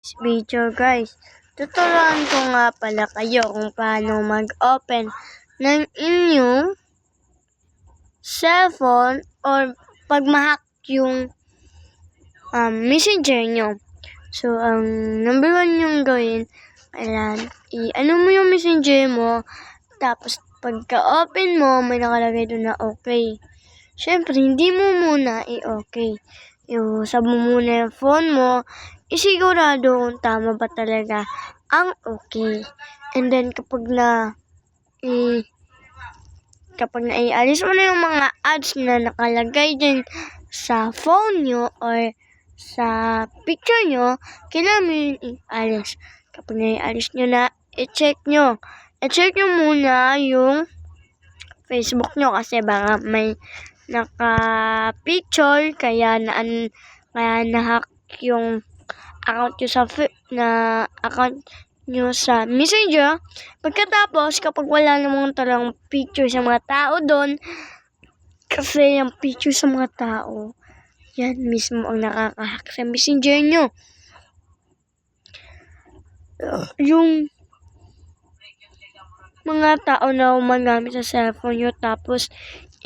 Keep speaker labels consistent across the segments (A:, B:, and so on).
A: video guys. Tuturuan ko nga pala kayo kung paano mag-open ng inyong cellphone or pag ma-hack yung um, messenger nyo. So, ang number one yung gawin, kailan, i-ano mo yung messenger mo, tapos pagka-open mo, may nakalagay doon na okay. Siyempre, hindi mo muna i-okay. Iusap mo muna yung phone mo, isigurado kung tama ba talaga ang okay. And then, kapag na, i, kapag naialis mo na yung mga ads na nakalagay din sa phone nyo or sa picture nyo, kailangan mo yun ialis. Kapag naialis nyo na, i-check nyo. I-check nyo muna yung Facebook nyo kasi baka may naka-picture kaya na kaya na-hack yung account nyo sa na account nyo sa Messenger. Pagkatapos, kapag wala namang talagang picture sa mga tao doon, kasi yung picture sa mga tao, yan mismo ang nakakahack sa Messenger nyo. Yung mga tao na umagamit sa cellphone nyo, tapos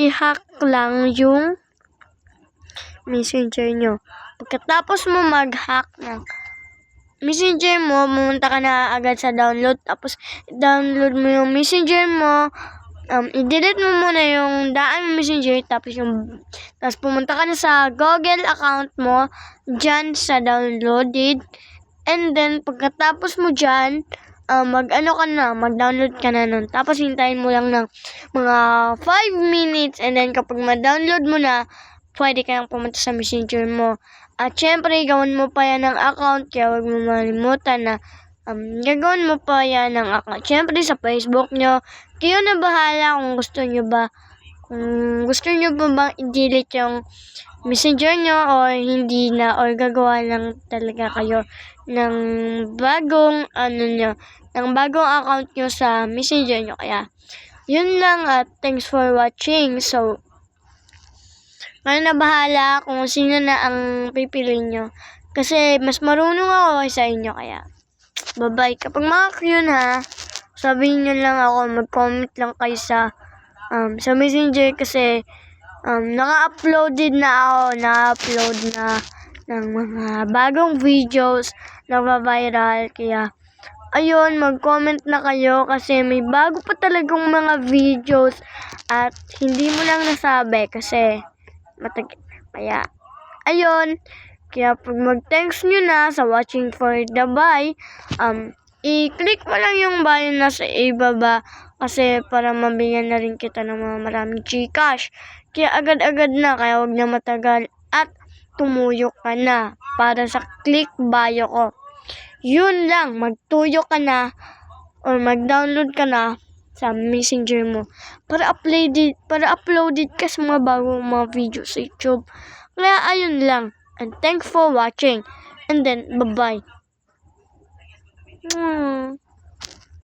A: i-hack lang yung messenger nyo. Pagkatapos mo mag-hack ng messenger mo, pumunta ka na agad sa download, tapos download mo yung messenger mo, um, i-delete mo muna yung daan messenger, tapos yung, tapos pumunta ka na sa Google account mo, dyan sa downloaded, and then pagkatapos mo dyan, uh, mag-ano ka na, mag-download ka na nun. Tapos hintayin mo lang ng mga 5 minutes. And then kapag ma-download mo na, pwede ka nang pumunta sa messenger mo. At syempre, gawin mo pa yan ng account, kaya huwag mo malimutan na um, gagawin mo pa yan ng account. Syempre, sa Facebook nyo, kayo na bahala kung gusto nyo ba, kung gusto nyo ba bang i-delete yung messenger nyo or hindi na or gagawa lang talaga kayo ng bagong ano nyo, ng bagong account nyo sa messenger nyo. Kaya, yun lang at thanks for watching. So, kayo na bahala kung sino na ang pipili nyo. Kasi mas marunong ako sa inyo kaya. Bye-bye. Kapag mga yun ha, sabihin nyo lang ako, mag-comment lang kayo sa um, sa messenger kasi um, naka-uploaded na ako, na-upload na ng mga bagong videos na viral Kaya, ayun, mag-comment na kayo kasi may bago pa talagang mga videos at hindi mo lang nasabi kasi matag kaya ayun. Kaya pag mag-thanks nyo na sa watching for the buy um i-click mo lang yung buy na sa ibaba kasi para mabigyan na rin kita ng mga maraming Gcash. Kaya agad-agad na kaya wag na matagal at tumuyo ka na para sa click bio ko. Yun lang magtuyo ka na or mag-download ka na sa messenger mo para uploaded para uploaded ka sa mga bagong mga video sa YouTube. Kaya ayun lang. And thanks for watching. And then bye-bye. Hmm.